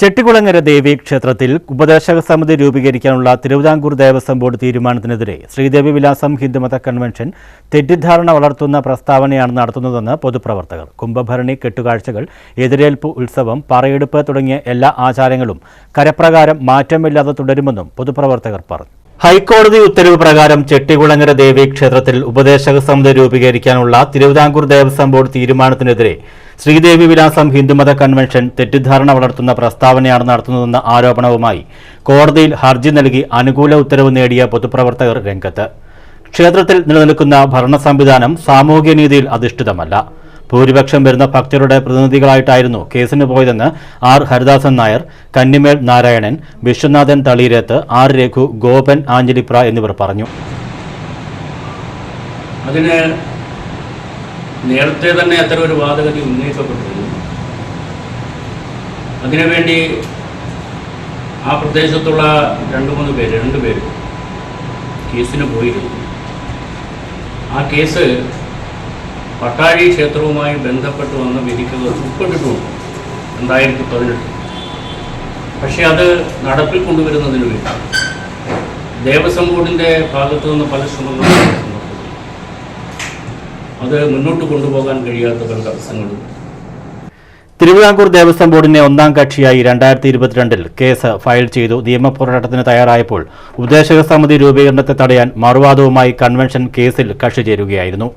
ചെട്ടികുളങ്ങര ദേവി ക്ഷേത്രത്തിൽ ഉപദേശക സമിതി രൂപീകരിക്കാനുള്ള തിരുവിതാംകൂർ ദേവസ്വം ബോർഡ് തീരുമാനത്തിനെതിരെ ശ്രീദേവി വിലാസം ഹിന്ദുമത കൺവെൻഷൻ തെറ്റിദ്ധാരണ വളർത്തുന്ന പ്രസ്താവനയാണ് നടത്തുന്നതെന്ന് പൊതുപ്രവർത്തകർ. കുംഭഭരണി കെട്ടുകാഴ്ചകൾ എതിരേൽപ്പ് ഉത്സവം പറയെടുപ്പ് തുടങ്ങിയ എല്ലാ ആചാരങ്ങളും കരപ്രകാരം മാറ്റമില്ലാതെ തുടരുമെന്നും പൊതുപ്രവർത്തകർ പറഞ്ഞു. ഹൈക്കോടതി ഉത്തരവ് പ്രകാരം ചെട്ടികുളങ്ങര ദേവി ക്ഷേത്രത്തിൽ ഉപദേശക സമിതി രൂപീകരിക്കാനുള്ള തിരുവിതാംകൂർ ദേവസ്വം ബോർഡ് തീരുമാനത്തിനെതിരെ ശ്രീദേവി വിലാസം ഹിന്ദുമത കൺവെൻഷൻ തെറ്റിദ്ധാരണ വളർത്തുന്ന പ്രസ്താവനയാണ് നടത്തുന്നതെന്ന ആരോപണവുമായി കോടതിയിൽ ഹർജി നൽകി അനുകൂല ഉത്തരവ് നേടിയ പൊതുപ്രവർത്തകർ രംഗത്ത്. ക്ഷേത്രത്തിൽ നിലനിൽക്കുന്ന ഭരണ സംവിധാനം സാമൂഹ്യനീതിയിൽ അധിഷ്ഠിതമല്ല. ഭൂരിപക്ഷം വരുന്ന ഭക്തരുടെ പ്രതിനിധികളായിട്ടായിരുന്നു കേസിന് പോയതെന്ന് ആർ. ഹരിദാസൻ നായർ കന്നിമേൽ നാരായണൻ വിശ്വനാഥൻ തളീരത്ത് ആർ. രഘു ഗോപൻ ആഞ്ജലിപ്ര എന്നിവർ പറഞ്ഞു. അതിന് നേരത്തെ തന്നെ അത്തരം ഒരു വാദഗതി ഉന്നയിക്കപ്പെട്ടിരുന്നു. അതിനുവേണ്ടി ആ പ്രദേശത്തുള്ള രണ്ട് മൂന്ന് പേര് രണ്ട് പേര് കേസിന് പോയിരുന്നു. ആ കേസ് പട്ടാഴി ക്ഷേത്രവുമായി ബന്ധപ്പെട്ട് വന്ന വിധിക്ക് ഉൾപ്പെട്ടിട്ടുണ്ട്. രണ്ടായിരത്തി പതിനെട്ട് പക്ഷേ അത് നടപ്പിൽ കൊണ്ടുവരുന്നതിന് വേണ്ടി. ദേവസ്വം ബോർഡിന്റെ ഭാഗത്തു നിന്ന് പല ശ്രമങ്ങളും അത് മുന്നോട്ട് കൊണ്ടുപോകാൻ കഴിയാത്ത പല തടസ്സങ്ങളും. തിരുവിതാംകൂർ ദേവസ്വം ബോർഡിനെ ഒന്നാം കക്ഷിയായി രണ്ടായിരത്തി ഇരുപത്തിരണ്ടിൽ കേസ് ഫയൽ ചെയ്തു. നിയമപോരാട്ടത്തിന് തയ്യാറായപ്പോൾ ഉപദേശക സമിതി രൂപീകരണത്തെ തടയാൻ മറുവാദവുമായി കൺവെൻഷൻ കേസിൽ കക്ഷി ചേരുകയായിരുന്നു.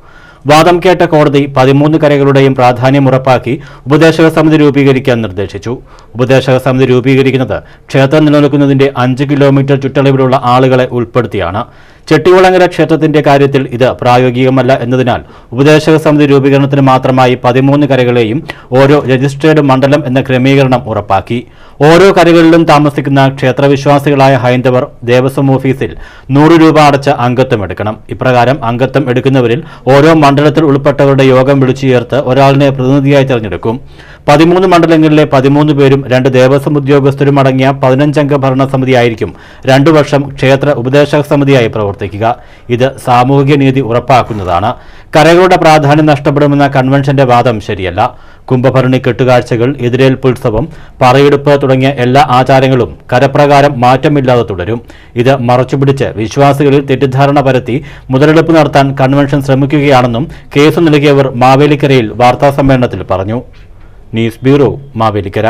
വാദം കേട്ട കോടതി പതിമൂന്ന് കരകളുടെയും പ്രാധാന്യം ഉറപ്പാക്കി ഉപദേശക സമിതി രൂപീകരിക്കാൻ നിർദ്ദേശിച്ചു. ഉപദേശക സമിതി രൂപീകരിക്കുന്നത് ക്ഷേത്രം നിലനിൽക്കുന്നതിന്റെ അഞ്ച് കിലോമീറ്റർ ചുറ്റളവിലുള്ള ആളുകളെ ഉൾപ്പെടുത്തിയാണ്. ചെട്ടികുളങ്ങര ക്ഷേത്രത്തിന്റെ കാര്യത്തിൽ ഇത് പ്രായോഗികമല്ല എന്നതിനാൽ ഉപദേശക സമിതി രൂപീകരണത്തിന് മാത്രമായി പതിമൂന്ന് കരകളെയും ഓരോ രജിസ്ട്രേഡ് മണ്ഡലം എന്ന ക്രമീകരണം ഉറപ്പാക്കി. ഓരോ കരകളിലും താമസിക്കുന്ന ക്ഷേത്രവിശ്വാസികളായ ഹൈന്ദവർ ദേവസ്വം ഓഫീസിൽ നൂറ് രൂപ അടച്ച അംഗത്വം എടുക്കണം. ഇപ്രകാരം അംഗത്വം എടുക്കുന്നവരിൽ ഓരോ മണ്ഡലത്തിൽ ഉൾപ്പെട്ടവരുടെ യോഗം വിളിച്ചു ഒരാളിനെ പ്രതിനിധിയായി തിരഞ്ഞെടുക്കും. പതിമൂന്ന് മണ്ഡലങ്ങളിലെ പതിമൂന്ന് പേരും രണ്ട് ദേവസ്വം ഉദ്യോഗസ്ഥരും അടങ്ങിയ പതിനഞ്ചംഗ ഭരണസമിതിയായിരിക്കും രണ്ടു വർഷം ക്ഷേത്ര ഉപദേശക സമിതിയായി പ്രവർത്തിക്കുക. ഇത് സാമൂഹിക നീതി ഉറപ്പാക്കുന്നതാണ്. കരകളുടെ പ്രാധാന്യം നഷ്ടപ്പെടുമെന്ന കൺവെൻഷന്റെ വാദം ശരിയല്ല. കുംഭഭരണി കെട്ടുകാഴ്ചകൾ എതിരേൽപ്പുത്സവം പറയെടുപ്പ് തുടങ്ങിയ എല്ലാ ആചാരങ്ങളും കരപ്രകാരം മാറ്റമില്ലാതെ തുടരും. ഇത് മറച്ചുപിടിച്ച് വിശ്വാസികളിൽ തെറ്റിദ്ധാരണ പരത്തി മുതലെടുപ്പ് നടത്താൻ കൺവെൻഷൻ ശ്രമിക്കുകയാണെന്നും കേസ് നൽകിയവർ മാവേലിക്കരയിൽ വാർത്താസമ്മേളനത്തിൽ പറഞ്ഞു. News bureau Mavelikkara